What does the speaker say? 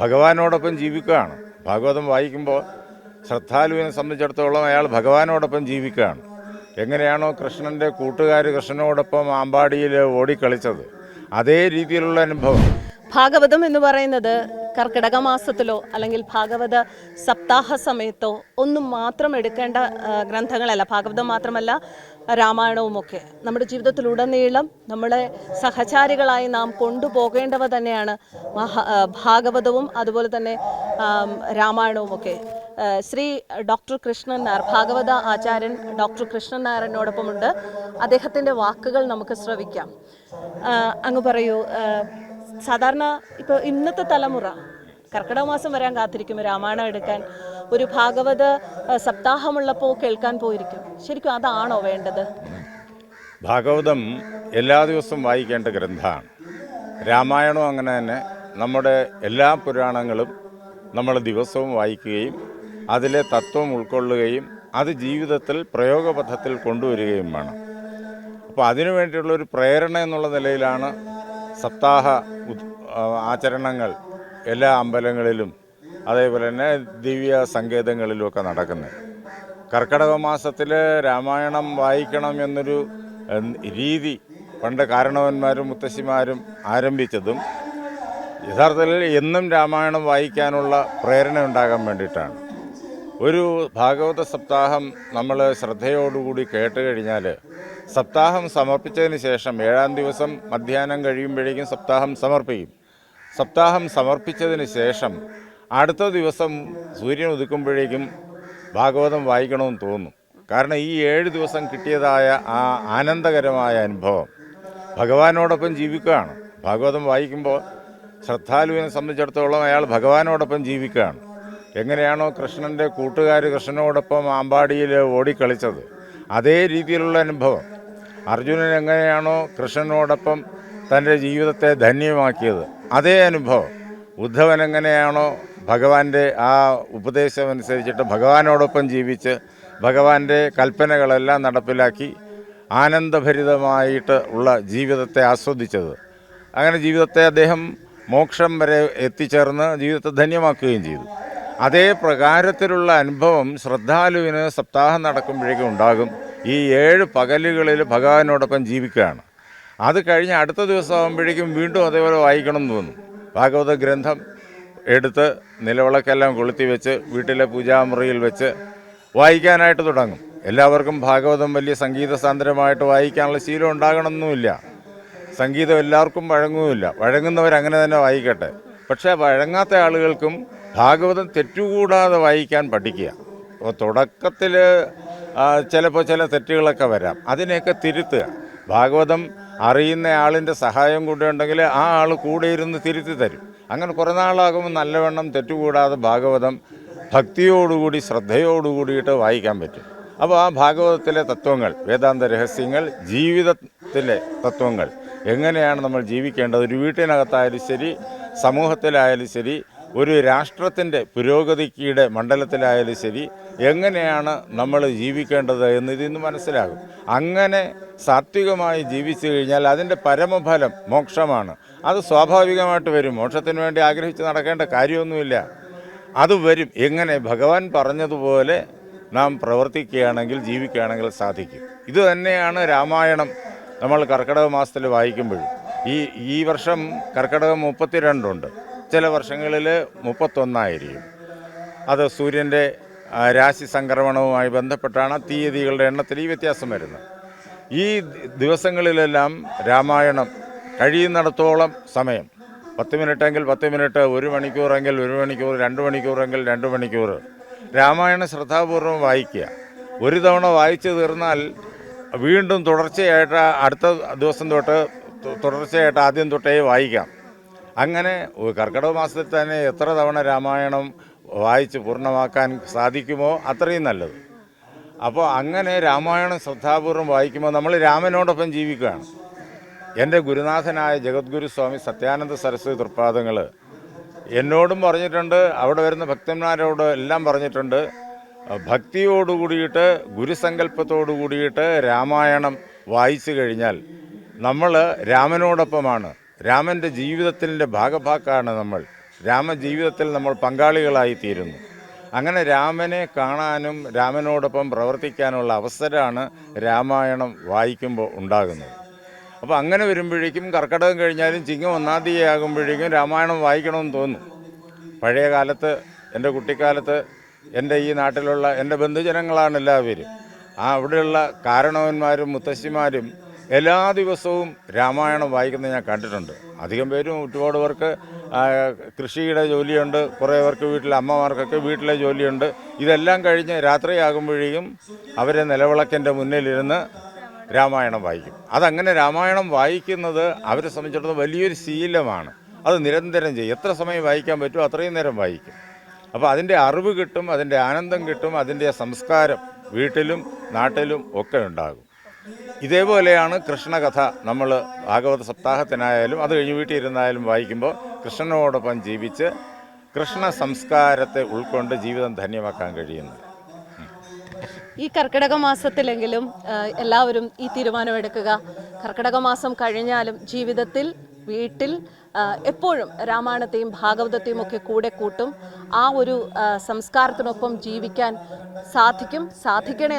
ഭഗവാനോടൊപ്പം ജീവിക്കുകയാണ്. ഭാഗവതം വായിക്കുമ്പോൾ ശ്രദ്ധാലുവിനെ സംബന്ധിച്ചിടത്തോളം അയാൾ ഭഗവാനോടൊപ്പം ജീവിക്കുകയാണ്. എങ്ങനെയാണോ കൃഷ്ണന്റെ കൂട്ടുകാർ കൃഷ്ണനോടൊപ്പം ആമ്പാടിയിൽ ഓടിക്കളിച്ചത്. അതേ രീതിയിലുള്ള അനുഭവം. ഭാഗവതം എന്ന് പറയുന്നത് കർക്കിടക മാസത്തിലോ അല്ലെങ്കിൽ ഭാഗവത സപ്താഹ സമയത്തോ ഒന്നും മാത്രം എടുക്കേണ്ട ഗ്രന്ഥങ്ങളല്ല. ഭാഗവതം മാത്രമല്ല രാമായണവുമൊക്കെ. നമ്മുടെ ജീവിതത്തിലുടനീളം നമ്മളെ സഹചാരികളായി നാം കൊണ്ടുപോകേണ്ടവ തന്നെയാണ് ഭാഗവതവും അതുപോലെ തന്നെ രാമായണവും ഒക്കെ ശ്രീ ഡോക്ടർ കൃഷ്ണൻ നായർ ഭാഗവത ആചാര്യൻ ഡോക്ടർ കൃഷ്ണൻ നായർ എന്നോടൊപ്പമുണ്ട് അദ്ദേഹത്തിന്റെ വാക്കുകൾ നമുക്ക് ശ്രവിക്കാം. അങ്ങ് പറയൂ. സാധാരണ ഇപ്പോൾ ഇന്നത്തെ തലമുറ കർക്കിടക മാസം വരാൻ കാത്തിരിക്കും രാമായണം എടുക്കാൻ ഒരു ഭാഗവത സപ്താഹമുള്ളപ്പോൾ കേൾക്കാൻ പോയിരിക്കും. ശരിക്കും അതാണോ വേണ്ടത്? ഭാഗവതം എല്ലാ ദിവസവും വായിക്കേണ്ട ഗ്രന്ഥമാണ്. രാമായണവും അങ്ങനെ തന്നെ. നമ്മുടെ എല്ലാ പുരാണങ്ങളും നമ്മൾ ദിവസവും വായിക്കുകയും അതിലെ തത്വം ഉൾക്കൊള്ളുകയും അത് ജീവിതത്തിൽ പ്രയോഗപഥത്തിൽ കൊണ്ടുവരികയും വേണം. അപ്പോൾ അതിനു വേണ്ടിയുള്ള ഒരു പ്രേരണ എന്നുള്ള നിലയിലാണ് സപ്താഹ ആചരണങ്ങൾ എല്ലാ അമ്പലങ്ങളിലും അതേപോലെ തന്നെ ദിവ്യ സങ്കേതങ്ങളിലുമൊക്കെ നടക്കുന്നത് കർക്കടക മാസത്തിൽ രാമായണം വായിക്കണം എന്നൊരു രീതി പണ്ട് കാരണവന്മാരും മുത്തശ്ശിമാരും ആരംഭിച്ചതും യഥാർത്ഥത്തിൽ എന്നും രാമായണം വായിക്കാനുള്ള പ്രേരണ ഉണ്ടാകാൻ വേണ്ടിയിട്ടാണ്. ഒരു ഭാഗവത സപ്താഹം നമ്മൾ ശ്രദ്ധയോടുകൂടി കേട്ട് കഴിഞ്ഞാൽ സപ്താഹം സമർപ്പിച്ചതിന് ശേഷം ഏഴാം ദിവസം മധ്യാഹ്നം കഴിയുമ്പോഴേക്കും സപ്താഹം സമർപ്പിക്കും. സപ്താഹം സമർപ്പിച്ചതിന് ശേഷം അടുത്ത ദിവസം സൂര്യൻ ഉദിക്കുമ്പോഴേക്കും ഭാഗവതം വായിക്കണമെന്ന് തോന്നും കാരണം ഈ ഏഴ് ദിവസം കിട്ടിയതായ ആ ആനന്ദകരമായ അനുഭവം ഭഗവാനോടൊപ്പം ജീവിക്കുകയാണ്. ഭാഗവതം വായിക്കുമ്പോൾ ശ്രദ്ധാലുവിനെ സംബന്ധിച്ചിടത്തോളം അയാൾ ഭഗവാനോടൊപ്പം ജീവിക്കുകയാണ്. എങ്ങനെയാണോ കൃഷ്ണന്റെ കൂട്ടുകാർ കൃഷ്ണനോടൊപ്പം ആമ്പാടിയിൽ ഓടിക്കളിച്ചത്. അതേ രീതിയിലുള്ള അനുഭവം. അർജുനൻ എങ്ങനെയാണോ കൃഷ്ണനോടൊപ്പം തന്റെ ജീവിതത്തെ ധന്യമാക്കിയത്. അതേ അനുഭവം. ഉദ്ധവൻ എങ്ങനെയാണോ ഭഗവാന്റെ ആ ഉപദേശം അനുസരിച്ചിട്ട് ഭഗവാനോടൊപ്പം ജീവിച്ച് ഭഗവാന്റെ കൽപ്പനകളെല്ലാം നടപ്പിലാക്കി ആനന്ദഭരിതമായിട്ട് ഉള്ള ജീവിതത്തെ ആസ്വദിച്ചത്. അങ്ങനെ ജീവിതത്തെ അദ്ദേഹം മോക്ഷം വരെ എത്തിച്ചേർന്ന് ജീവിതത്തെ ധന്യമാക്കുകയും ചെയ്തു. അതേ പ്രകാരത്തിലുള്ള അനുഭവം ശ്രദ്ധാലുവിന് സപ്താഹം നടക്കുമ്പോഴേക്കും ഉണ്ടാകും. ഈ ഏഴ് പകലുകളിൽ ഭഗവാനോടൊപ്പം ജീവിക്കുകയാണ്. അത് കഴിഞ്ഞ് അടുത്ത ദിവസം ആകുമ്പോഴേക്കും വീണ്ടും അതേപോലെ വായിക്കണം എന്ന് തോന്നും. ഭാഗവത ഗ്രന്ഥം എടുത്ത് നിലവിളക്കെല്ലാം കൊളുത്തി വെച്ച് വീട്ടിലെ പൂജാമുറിയിൽ വെച്ച് വായിക്കാനായിട്ട് തുടങ്ങും. എല്ലാവർക്കും ഭാഗവതം വലിയ സംഗീത സാന്ദ്രമായിട്ട് വായിക്കാനുള്ള ശീലം ഉണ്ടാകണമെന്നുമില്ല. സംഗീതം എല്ലാവർക്കും വഴങ്ങുമില്ല വഴങ്ങുന്നവർ അങ്ങനെ തന്നെ വായിക്കട്ടെ. പക്ഷേ വഴങ്ങാത്ത ആളുകൾക്കും ഭാഗവതം തെറ്റുകൂടാതെ വായിക്കാൻ പഠിക്കുക. അപ്പോൾ തുടക്കത്തിൽ ചിലപ്പോൾ ചില തെറ്റുകളൊക്കെ വരാം. അതിനെയൊക്കെ തിരുത്തുക. ഭാഗവതം അറിയുന്ന ആളിന്റെ സഹായം കൂടെ ഉണ്ടെങ്കിൽ ആ ആൾ കൂടെ ഇരുന്ന് തിരുത്തി തരും. അങ്ങനെ കുറേ നാളാകുമ്പോൾ നല്ലവണ്ണം തെറ്റുകൂടാതെ ഭാഗവതം ഭക്തിയോടുകൂടി ശ്രദ്ധയോടുകൂടിയിട്ട് വായിക്കാൻ പറ്റും. അപ്പോൾ ആ ഭാഗവതത്തിലെ തത്വങ്ങൾ വേദാന്ത രഹസ്യങ്ങൾ ജീവിതത്തിലെ തത്വങ്ങൾ എങ്ങനെയാണ് നമ്മൾ ജീവിക്കേണ്ടത്? ഒരു വീട്ടിനകത്തായാലും ശരി സമൂഹത്തിലായാലും ശരി ഒരു രാഷ്ട്രത്തിന്റെ പുരോഗതിയുടെ മണ്ഡലത്തിലായാലും ശരി എങ്ങനെയാണ് നമ്മൾ ജീവിക്കേണ്ടത് എന്ന് ഇതിൽ മനസ്സിലാകും. അങ്ങനെ സാത്വികമായി ജീവിച്ചു കഴിഞ്ഞാൽ അതിന്റെ പരമഫലം മോക്ഷമാണ്. അത് സ്വാഭാവികമായിട്ട് വരും. മോക്ഷത്തിന് വേണ്ടി ആഗ്രഹിച്ച് നടക്കേണ്ട കാര്യമൊന്നുമില്ല. അത് വരും. എങ്ങനെ? ഭഗവാൻ പറഞ്ഞതുപോലെ നാം പ്രവർത്തിക്കുകയാണെങ്കിൽ ജീവിക്കുകയാണെങ്കിൽ സാധിക്കും. ഇത് തന്നെയാണ് രാമായണം നമ്മൾ കർക്കിടക മാസത്തിൽ വായിക്കുമ്പോഴും. ഈ ഈ വർഷം കർക്കിടകം മുപ്പത്തിരണ്ടുണ്ട്. ചില വർഷങ്ങളിൽ മുപ്പത്തൊന്നായിരിക്കും. അത് സൂര്യന്റെ രാശി സംക്രമണവുമായി ബന്ധപ്പെട്ടാണ് തീയതികളുടെ എണ്ണത്തിൽ ഈ വ്യത്യാസം വരുന്നത്. ഈ ദിവസങ്ങളിലെല്ലാം രാമായണം കഴിയുന്നിടത്തോളം സമയം പത്ത് മിനിറ്റെങ്കിൽ പത്ത് മിനിറ്റ് ഒരു മണിക്കൂറെങ്കിൽ ഒരു മണിക്കൂർ രണ്ട് മണിക്കൂറെങ്കിൽ രണ്ട് മണിക്കൂർ രാമായണം ശ്രദ്ധാപൂർവം വായിക്കുക. ഒരു തവണ വായിച്ചു തീർന്നാൽ വീണ്ടും തുടർച്ചയായിട്ട് അടുത്ത ദിവസം തൊട്ട് തുടർച്ചയായിട്ട് ആദ്യം തൊട്ടേ വായിക്കാം. അങ്ങനെ കർക്കിടക മാസത്തിൽ തന്നെ എത്ര തവണ രാമായണം വായിച്ച് പൂർണമാക്കാൻ സാധിക്കുമോ അത്രയും നല്ലത്. അപ്പോൾ അങ്ങനെ രാമായണം ശ്രദ്ധാപൂർവം വായിക്കുമ്പോൾ നമ്മൾ രാമനോടൊപ്പം ജീവിക്കുകയാണ്. എന്റെ ഗുരുനാഥനായ ജഗദ്ഗുരു സ്വാമി സത്യാനന്ദ സരസ്വതി തൃപ്പാദങ്ങൾ എന്നോടും പറഞ്ഞിട്ടുണ്ട് അവിടെ വരുന്ന ഭക്തന്മാരോട് എല്ലാം പറഞ്ഞിട്ടുണ്ട്. ഭക്തിയോടുകൂടിയിട്ട് ഗുരുസങ്കല്പത്തോടു കൂടിയിട്ട് രാമായണം വായിച്ചു കഴിഞ്ഞാൽ നമ്മൾ രാമനോടൊപ്പമാണ്. രാമന്റെ ജീവിതത്തിന്റെ ഭാഗഭാക്കാണ് നമ്മൾ. രാമജീവിതത്തിൽ നമ്മൾ പങ്കാളികളായി തീരുന്നു അങ്ങനെ രാമനെ കാണാനും രാമനോടൊപ്പം പ്രവർത്തിക്കാനുള്ള അവസരമാണ് രാമായണം വായിക്കുമ്പോൾ ഉണ്ടാകുന്നത്. അപ്പോൾ അങ്ങനെ വരുമ്പോഴേക്കും കർക്കടകം കഴിഞ്ഞാലും ചിങ്ങം ഒന്നാം തീയതി ആകുമ്പോഴേക്കും രാമായണം വായിക്കണമെന്ന് തോന്നും. പഴയ കാലത്ത് എന്റെ കുട്ടിക്കാലത്ത് എന്റെ ഈ നാട്ടിലുള്ള എന്റെ ബന്ധുജനങ്ങളാണ് എല്ലാവരും. ആ അവിടെയുള്ള കാരണവന്മാരും മുത്തശ്ശിമാരും എല്ലാ ദിവസവും രാമായണം വായിക്കുന്നത് ഞാൻ കണ്ടിട്ടുണ്ട്. അധികം പേരും ഒരുപാട് പേർക്ക് കൃഷിയുടെ ജോലിയുണ്ട് കുറേ പേർക്ക് വീട്ടിലെ അമ്മമാർക്കൊക്കെ വീട്ടിലെ ജോലിയുണ്ട്. ഇതെല്ലാം കഴിഞ്ഞ് രാത്രിയാകുമ്പോഴേക്കും അവരെ നിലവിളക്കിന്റെ മുന്നിലിരുന്ന് രാമായണം വായിക്കും. അതങ്ങനെ രാമായണം വായിക്കുന്നത് അവരെ സംബന്ധിച്ചിടത്തോളം വലിയൊരു ശീലമാണ്. അത് നിരന്തരം ചെയ്യും. എത്ര സമയം വായിക്കാൻ പറ്റുമോ അത്രയും നേരം വായിക്കും. അപ്പോൾ അതിന്റെ അറിവ് കിട്ടും അതിന്റെ ആനന്ദം കിട്ടും അതിന്റെ സംസ്കാരം വീട്ടിലും നാട്ടിലും ഒക്കെ ഉണ്ടാകും. ഇതേപോലെയാണ് കൃഷ്ണകഥ. നമ്മൾ ഭാഗവത സപ്താഹത്തിനായാലും അത് കഴിഞ്ഞ് വീട്ടിൽ ഇരുന്നായാലും വായിക്കുമ്പോൾ കൃഷ്ണനോടൊപ്പം ജീവിച്ച് കൃഷ്ണ സംസ്കാരത്തെ ഉൾക്കൊണ്ട് ജീവിതം ധന്യമാക്കാൻ കഴിയുന്നു. ഈ കർക്കിടക മാസത്തിലെങ്കിലും എല്ലാവരും ഈ തീരുമാനമെടുക്കുക കർക്കിടക മാസം കഴിഞ്ഞാലും ജീവിതത്തിൽ വീട്ടിൽ എപ്പോഴും രാമായണത്തെയും ഭാഗവതത്തെയും ഒക്കെ കൂടെ കൂട്ടും. ആ ഒരു സംസ്കാരത്തിനൊപ്പം ജീവിക്കാൻ സാധിക്കും സാധിക്കണേ